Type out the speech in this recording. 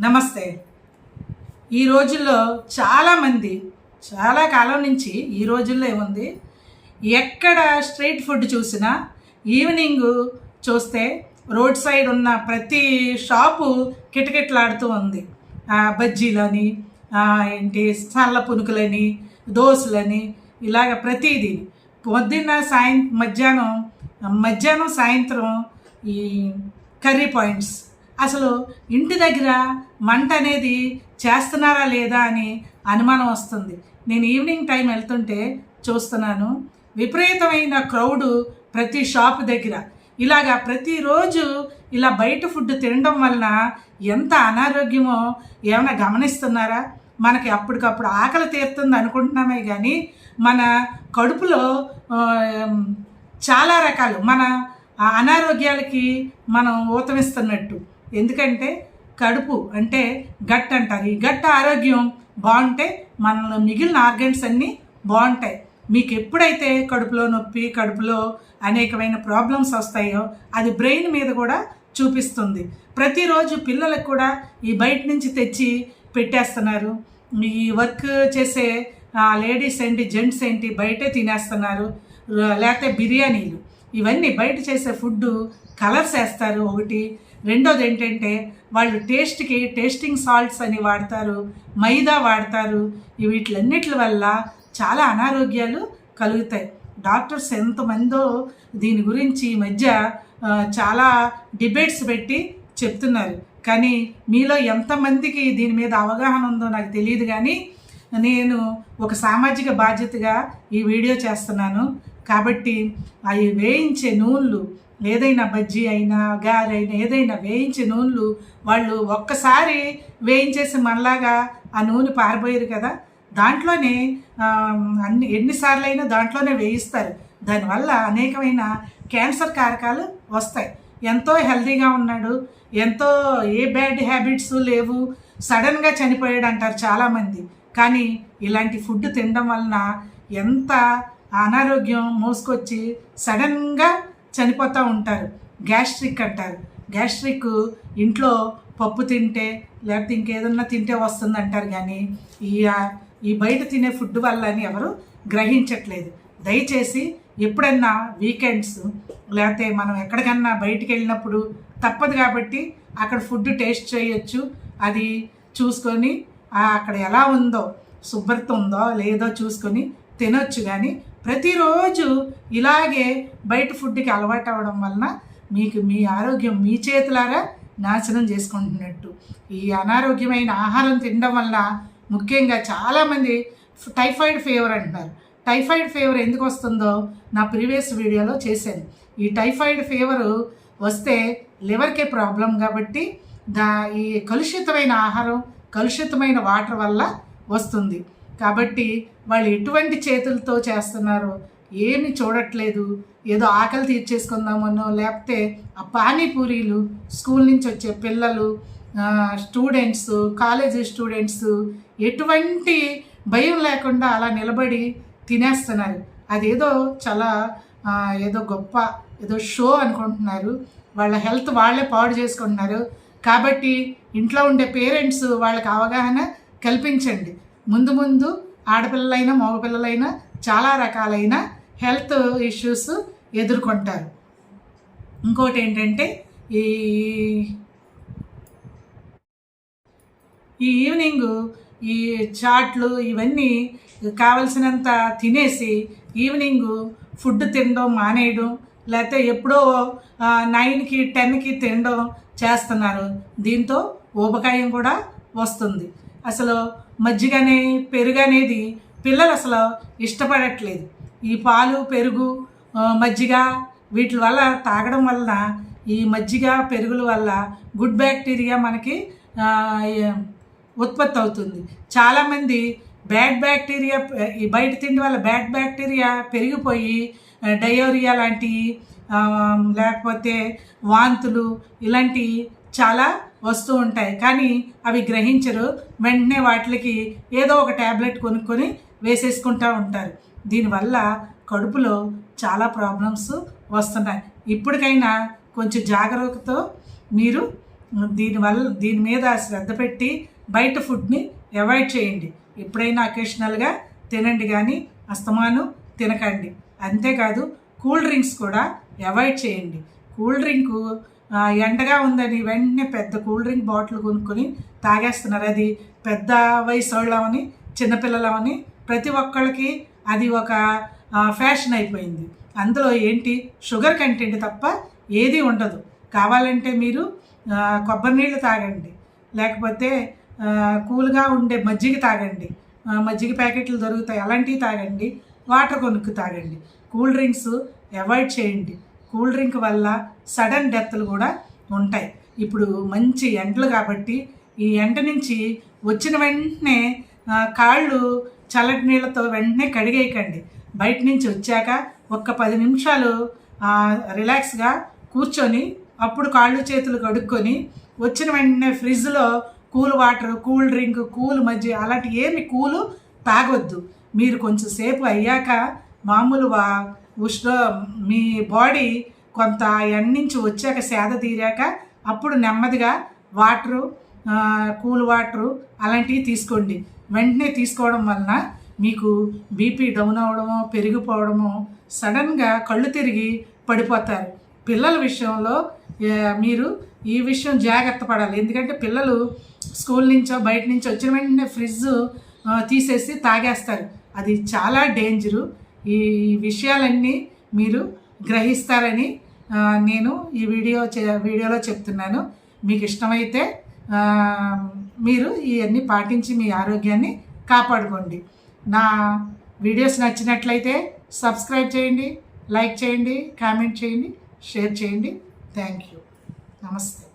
నమస్తే. ఈ రోజుల్లో చాలామంది చాలా కాలం నుంచి ఈ రోజుల్లో ఏముంది? ఎక్కడ స్ట్రీట్ ఫుడ్ చూసినా ఈవినింగ్ చూస్తే రోడ్ సైడ్ ఉన్న ప్రతి షాపు కిటకిటలాడుతూ ఉంది. బజ్జీలని ఏంటి సల్ల పునుకులని దోశలని ఇలాగ ప్రతిదీ. పొద్దున్న సాయం మధ్యాహ్నం మధ్యాహ్నం సాయంత్రం ఈ కర్రీ పాయింట్స్. అసలు ఇంటి దగ్గర మంట అనేది చేస్తున్నారా లేదా అని అనుమానం వస్తుంది. నేను ఈవినింగ్ టైం వెళ్తుంటే చూస్తున్నాను. విపరీతమైన క్రౌడు ప్రతి షాప్ దగ్గర. ఇలాగా ప్రతిరోజు ఇలా బయట ఫుడ్ తినడం వలన ఎంత అనారోగ్యమో ఏమైనా గమనిస్తున్నారా? మనకి అప్పటికప్పుడు ఆకలి తీరుతుంది అనుకుంటున్నామే కానీ మన కడుపులో చాలా రకాలు మన అనారోగ్యాలకి మనం ఊతమిస్తున్నట్టు. ఎందుకంటే కడుపు అంటే గట్ అంటారు. ఈ గట్ ఆరోగ్యం బాగుంటే మనలో మిగిలిన ఆర్గన్స్ అన్నీ బాగుంటాయి. మీకు ఎప్పుడైతే కడుపులో నొప్పి కడుపులో అనేకమైన ప్రాబ్లమ్స్ వస్తాయో అది బ్రెయిన్ మీద కూడా చూపిస్తుంది. ప్రతిరోజు పిల్లలకు కూడా ఈ బయట నుంచి తెచ్చి పెట్టేస్తున్నారు. ఈ వర్క్ చేసే లేడీస్ ఏంటి జెంట్స్ ఏంటి బయటే తినేస్తున్నారు. లేకపోతే బిర్యానీలు. ఇవన్నీ బయట చేసే ఫుడ్ కలర్స్ వేస్తారు. ఒకటి రెండోది ఏంటంటే వాళ్ళు టేస్ట్కి టేస్టింగ్ సాల్ట్స్ అని వాడతారు మైదా వాడతారు వీటిలన్నిటి వల్ల చాలా అనారోగ్యాలు కలుగుతాయి. డాక్టర్స్ ఎంతమందో దీని గురించి ఈ మధ్య చాలా డిబేట్స్ పెట్టి చెప్తున్నారు. కానీ మీలో ఎంతమందికి దీని మీద అవగాహన ఉందో నాకు తెలియదు కానీ నేను ఒక సామాజిక బాధ్యతగా ఈ వీడియో చేస్తున్నాను. కాబట్టి అవి వేయించే నూనెలు ఏదైనా బజ్జీ అయినా గారైనా ఏదైనా వేయించే నూనెలు వాళ్ళు ఒక్కసారి వేయించేసి మనలాగా ఆ నూనె పారిపోయారు కదా. దాంట్లోనే అన్ని ఎన్నిసార్లు అయినా దాంట్లోనే వేయిస్తారు. దానివల్ల అనేకమైన క్యాన్సర్ కారకాలు వస్తాయి. ఎంతో హెల్తీగా ఉన్నాడు ఎంతో ఏ బ్యాడ్ హ్యాబిట్స్ లేవు సడన్గా చనిపోయాడు అంటారు చాలామంది. కానీ ఇలాంటి ఫుడ్ తినడం వలన ఎంత అనారోగ్యం మోసుకొచ్చి సడన్గా చనిపోతూ ఉంటారు. గ్యాస్ట్రిక్ అంటారు. గ్యాస్ట్రిక్ ఇంట్లో పప్పు తింటే లేకపోతే ఇంకేదన్నా తింటే వస్తుంది అంటారు కానీ ఈ ఈ బయట తినే ఫుడ్ వల్ల అని ఎవరు గ్రహించట్లేదు. దయచేసి ఎప్పుడన్నా వీకెండ్స్ లేకపోతే మనం ఎక్కడికన్నా బయటికి వెళ్ళినప్పుడు తప్పదు కాబట్టి అక్కడ ఫుడ్ టేస్ట్ చేయొచ్చు. అది చూసుకొని అక్కడ ఎలా ఉందో శుభ్రత ఉందో లేదో చూసుకొని తినొచ్చు కానీ ప్రతిరోజు ఇలాగే బయట ఫుడ్కి అలవాటు అవ్వడం వలన మీకు మీ ఆరోగ్యం మీ చేతులారా నాశనం చేసుకుంటున్నట్టు. ఈ అనారోగ్యమైన ఆహారం తినడం వల్ల ముఖ్యంగా చాలామంది టైఫాయిడ్ ఫీవర్ అంటున్నారు. టైఫాయిడ్ ఫీవర్ ఎందుకు వస్తుందో నా ప్రీవియస్ వీడియోలో చేశాను. ఈ టైఫాయిడ్ ఫీవరు వస్తే లివర్కే ప్రాబ్లం కాబట్టి దా ఈ కలుషితమైన ఆహారం కలుషితమైన వాటర్ వల్ల వస్తుంది. కాబట్టి వాళ్ళు ఎటువంటి చేతులతో చేస్తున్నారో ఏమి చూడట్లేదు. ఏదో ఆకలి తీర్చేసుకుందామనో లేకపోతే ఆ పానీపూరీలు స్కూల్ నుంచి వచ్చే పిల్లలు స్టూడెంట్స్ కాలేజీ స్టూడెంట్స్ ఎటువంటి భయం లేకుండా అలా నిలబడి తినేస్తున్నారు. అదేదో చాలా ఏదో గొప్ప ఏదో షో అనుకుంటున్నారు. వాళ్ళ హెల్త్ వాళ్ళే పాడు చేసుకుంటున్నారు. కాబట్టి ఇంట్లో ఉండే పేరెంట్స్ వాళ్ళకి అవగాహన కల్పించండి. ముందు ముందు ఆడపిల్లలైనా మగపిల్లలైనా చాలా రకాలైన హెల్త్ ఇష్యూస్ ఎదుర్కొంటారు. ఇంకోటి ఏంటంటే ఈ ఈ ఈవినింగ్ ఈ చాట్లు ఇవన్నీ కావలసినంత తినేసి ఈవినింగ్ ఫుడ్ తినడం మానేయడం లేకపోతే ఎప్పుడో నైన్కి టెన్కి తినడం చేస్తున్నారు. దీంతో ఊబకాయం కూడా వస్తుంది. అసలు మజ్జిగనే పెరుగు అనేది పిల్లలు అసలు ఇష్టపడట్లేదు. ఈ పాలు పెరుగు మజ్జిగ వీటి వల్ల తాగడం వలన ఈ మజ్జిగ పెరుగుల వల్ల గుడ్ బ్యాక్టీరియా మనకి ఉత్పత్తి అవుతుంది చాలామంది బ్యాడ్ బ్యాక్టీరియా ఈ బయట తిండి వల్ల బ్యాడ్ బ్యాక్టీరియా పెరిగిపోయి డయోరియా లాంటి లేకపోతే వాంతులు ఇలాంటి చాలా వస్తూ ఉంటాయి. కానీ అవి గ్రహించరు. వెంటనే వాటికి ఏదో ఒక ట్యాబ్లెట్ కొనుక్కొని వేసేసుకుంటూ ఉంటారు. దీనివల్ల కడుపులో చాలా ప్రాబ్లమ్స్ వస్తున్నాయి. ఇప్పటికైనా కొంచెం జాగ్రత్తతో మీరు దీనివల్ల దీని మీద శ్రద్ధ పెట్టి బయట ఫుడ్ని అవాయిడ్ చేయండి. ఎప్పుడైనా అకేషనల్గా తినండి కానీ అస్తమాను తినకండి. అంతేకాదు కూల్ డ్రింక్స్ కూడా అవాయిడ్ చేయండి. కూల్ డ్రింకు ఎండగా ఉందని వెంటనే పెద్ద కూల్ డ్రింక్ బాటిల్ కొనుక్కొని తాగేస్తున్నారు. అది పెద్ద వయసు వాళ్ళమని చిన్నపిల్లలమని ప్రతి ఒక్కళ్ళకి అది ఒక ఫ్యాషన్ అయిపోయింది. అందులో ఏంటి? షుగర్ కంటెంట్ తప్ప ఏది ఉండదు. కావాలంటే మీరు కొబ్బరి నీళ్ళు తాగండి. లేకపోతే కూల్గా ఉండే మజ్జిగ తాగండి. మజ్జిగ ప్యాకెట్లు దొరుకుతాయి అలాంటివి తాగండి. వాటర్ కొనుక్కు తాగండి. కూల్ డ్రింక్స్ అవాయిడ్ చేయండి. కూల్ డ్రింక్ వల్ల సడన్ డెత్లు కూడా ఉంటాయి. ఇప్పుడు మంచి ఎండలు కాబట్టి ఈ ఎండ నుంచి వచ్చిన వెంటనే కాళ్ళు చల్లటి నీళ్ళతో వెంటనే కడిగేయకండి. బయట నుంచి వచ్చాక ఒక్క పది నిమిషాలు రిలాక్స్గా కూర్చొని అప్పుడు కాళ్ళు చేతులు కడుక్కొని వచ్చిన వెంటనే ఫ్రిడ్జ్లో cool water cool drink cool మజ్జి అలాంటి ఏమి కూలు తాగొద్దు. మీరు కొంచెం సేపు అయ్యాక మామూలుగా ఉష్ణ మీ బాడీ కొంత ఎండ నుంచి వచ్చాక సేద తీరాక అప్పుడు నెమ్మదిగా వాటరు కూల్ వాటరు అలాంటివి తీసుకోండి. వెంటనే తీసుకోవడం వలన మీకు బీపీ డౌన్ అవడమో పెరిగిపోవడమో సడన్గా కళ్ళు తిరిగి పడిపోతారు. పిల్లల విషయంలో మీరు ఈ విషయం జాగ్రత్త పడాలి. ఎందుకంటే పిల్లలు స్కూల్ నుంచో బయట నుంచి వచ్చిన వెంటనే ఫ్రిడ్జ్ తీసేసి తాగేస్తారు. అది చాలా డేంజరు. ఈ విషయాలన్నీ మీరు గ్రహిస్తారని నేను ఈ వీడియో వీడియోలో చెప్తున్నాను. మీకు ఇష్టమైతే మీరు ఇవన్నీ పాటించి మీ ఆరోగ్యాన్ని కాపాడుకోండి. నా వీడియోస్ నచ్చినట్లయితే సబ్స్క్రైబ్ చేయండి లైక్ చేయండి కామెంట్ చేయండి షేర్ చేయండి. Thank you. నమస్తే.